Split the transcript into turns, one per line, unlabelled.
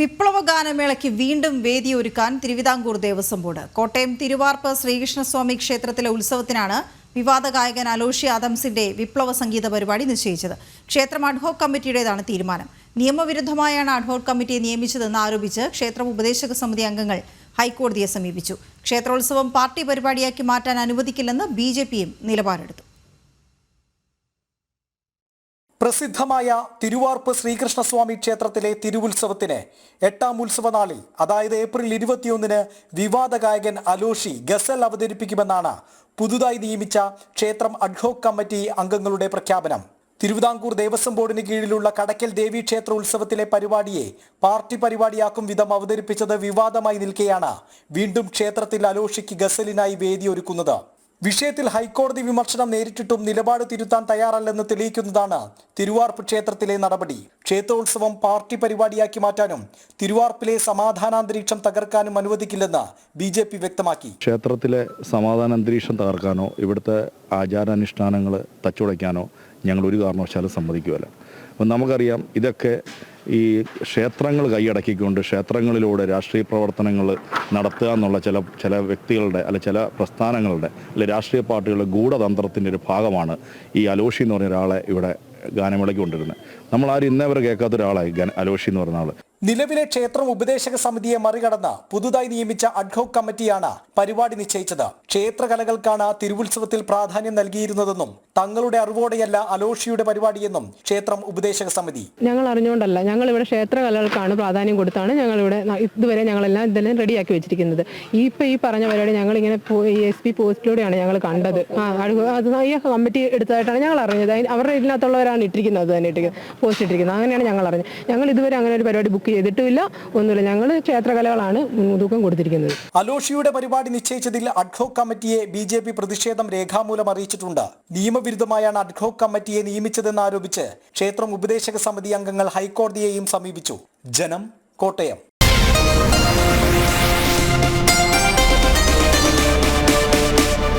വിപ്ലവ ഗാനമേളയ്ക്ക് വീണ്ടും വേദിയൊരുക്കാൻ തിരുവിതാംകൂർ ദേവസ്വം ബോർഡ്. കോട്ടയം തിരുവാർപ്പ് ശ്രീകൃഷ്ണസ്വാമി ക്ഷേത്രത്തിലെ ഉത്സവത്തിനാണ് വിവാദ ഗായകൻ അലോഷി ആദംസിന്റെ വിപ്ലവ സംഗീത പരിപാടി നിശ്ചയിച്ചത്. ക്ഷേത്രം അഡ്ഹോക് കമ്മിറ്റിയുടേതാണ് തീരുമാനം. നിയമവിരുദ്ധമായാണ് അഡ്ഹോക് കമ്മിറ്റിയെ നിയമിച്ചതെന്ന് ആരോപിച്ച് ക്ഷേത്ര ഉപദേശക സമിതി അംഗങ്ങൾ ഹൈക്കോടതിയെ സമീപിച്ചു. ക്ഷേത്രോത്സവം പാർട്ടി പരിപാടിയാക്കി മാറ്റാൻ അനുവദിക്കില്ലെന്ന് ബി നിലപാടെടുത്തു.
പ്രസിദ്ധമായ തിരുവാർപ്പ് ശ്രീകൃഷ്ണസ്വാമി ക്ഷേത്രത്തിലെ തിരുവുത്സവത്തിന് എട്ടാം ഉത്സവനാളിൽ അതായത് ഏപ്രിൽ ഇരുപത്തിയൊന്നിന് വിവാദ ഗായകൻ അലോഷി ഗസൽ അവതരിപ്പിക്കുമെന്നാണ് പുതുതായി നിയമിച്ച ക്ഷേത്രം അഡ്ഹോക് കമ്മിറ്റി അംഗങ്ങളുടെ പ്രഖ്യാപനം. തിരുവിതാംകൂർ ദേവസ്വം ബോർഡിന് കീഴിലുള്ള കടക്കൽ ദേവി ക്ഷേത്ര ഉത്സവത്തിലെ പരിപാടിയെ പാർട്ടി പരിപാടിയാക്കും വിധം അവതരിപ്പിച്ചത് വിവാദമായി നിൽക്കെയാണ് വീണ്ടും ക്ഷേത്രത്തിൽ അലോഷിക്ക് ഗസലിനായി വേദിയൊരുക്കുന്നത് വിഷയത്തിൽ ഹൈക്കോടതി വിമർശനം നേരിട്ടിട്ടും നിലപാട് തിരുത്താൻ തയ്യാറല്ലെന്ന് തെളിയിക്കുന്നതാണ് തിരുവാർപ്പ് ക്ഷേത്രത്തിലെ നടപടി. ക്ഷേത്രോത്സവം പാർട്ടി പരിപാടിയാക്കി മാറ്റാനും തിരുവാർപ്പിലെ സമാധാനാന്തരീക്ഷം തകർക്കാനും അനുവദിക്കില്ലെന്ന് ബി ജെ പി വ്യക്തമാക്കി.
ക്ഷേത്രത്തിലെ സമാധാന അന്തരീക്ഷം തകർക്കാനോ ഇവിടുത്തെ ആചാരാനുഷ്ഠാനങ്ങൾ തച്ചുടയ്ക്കാനോ ഞങ്ങൾ ഒരു കാരണവശാലും സമ്മതിക്കുകയില്ല. അപ്പം നമുക്കറിയാം ഇതൊക്കെ ഈ ക്ഷേത്രങ്ങൾ കൈയടക്കിക്കൊണ്ട് ക്ഷേത്രങ്ങളിലൂടെ രാഷ്ട്രീയ പ്രവർത്തനങ്ങൾ നടത്തുക എന്നുള്ള ചില ചില വ്യക്തികളുടെ അല്ലെ ചില പ്രസ്ഥാനങ്ങളുടെ അല്ലെ രാഷ്ട്രീയ പാർട്ടികളുടെ ഗൂഢതന്ത്രത്തിന്റെ ഒരു ഭാഗമാണ് ഈ അലോഷി എന്ന് പറഞ്ഞ ഒരാളെ ഇവിടെ ഗാനമേളയ്ക്ക് കൊണ്ടിരുന്നത് നമ്മൾ ആരും ഇന്നേവരെ കേൾക്കാത്ത ഒരാളായി അലോഷി എന്ന് പറഞ്ഞ ആൾ
നിലവിലെ ക്ഷേത്രം ഉപദേശക സമിതിയെ മറികടന്ന് പുതുതായി നിയമിച്ച അഡ്ഹോക് കമ്മിറ്റിയാണ് പരിപാടി നിശ്ചയിച്ചത്. ക്ഷേത്രകലകൾക്കാണ് തിരുവുത്സവത്തിൽ പ്രാധാന്യം നൽകിയിരുന്നതെന്നും തങ്ങളുടെ അറിവോടെയല്ല അലോഷിയുടെ പരിപാടിയെന്നും ക്ഷേത്രം ഉപദേശക സമിതി.
ഞങ്ങൾ അറിഞ്ഞുകൊണ്ടല്ല ഞങ്ങൾ ഇവിടെ ക്ഷേത്രകലകൾക്കാണ് പ്രാധാന്യം കൊടുത്താണ് ഞങ്ങൾ ഇവിടെ ഇതുവരെ ഞങ്ങളെല്ലാം ഇതെല്ലാം റെഡിയാക്കി വെച്ചിരിക്കുന്നത്. ഈ ഇപ്പൊ ഈ പറഞ്ഞ പരിപാടി ഞങ്ങൾ ഇങ്ങനെ എസ് പി പോസ്റ്റിലൂടെയാണ് ഞങ്ങൾ കണ്ടത്. അത് ഈ കമ്മിറ്റി എടുത്തതായിട്ടാണ് ഞങ്ങൾ അറിഞ്ഞത്. അവരുടെ ഇതിനകത്തുള്ളവരാണ് ഇട്ടിരിക്കുന്നത് അത് തന്നെ ഇട്ടിരിക്കുന്നത് പോസ്റ്റ് ഇട്ടിരിക്കുന്നത്. അങ്ങനെയാണ് ഞങ്ങൾ അറിഞ്ഞത്. ഞങ്ങൾ ഇതുവരെ അങ്ങനെ ഒരു പരിപാടി ബുക്ക് ചെയ്തിട്ടുമില്ല. ഒന്നുമില്ല. ഞങ്ങൾ ക്ഷേത്രകലകളാണ് മുൻതൂക്കം കൊടുത്തിരിക്കുന്നത്.
അലോഷിയുടെ പരിപാടി നിശ്ചയിച്ചതിൽ അഡ്ഹോക് കമ്മിറ്റിയെ ബി ജെ പി പ്രതിഷേധം രേഖാമൂലം അറിയിച്ചിട്ടുണ്ട്. നിയമവിരുദ്ധമായാണ് അഡ്ഹോക് കമ്മിറ്റിയെ നിയമിച്ചതെന്ന് ആരോപിച്ച് ക്ഷേത്രം ഉപദേശക സമിതി അംഗങ്ങൾ ഹൈക്കോടതിയെയും സമീപിച്ചു. ജനം കോട്ടയം.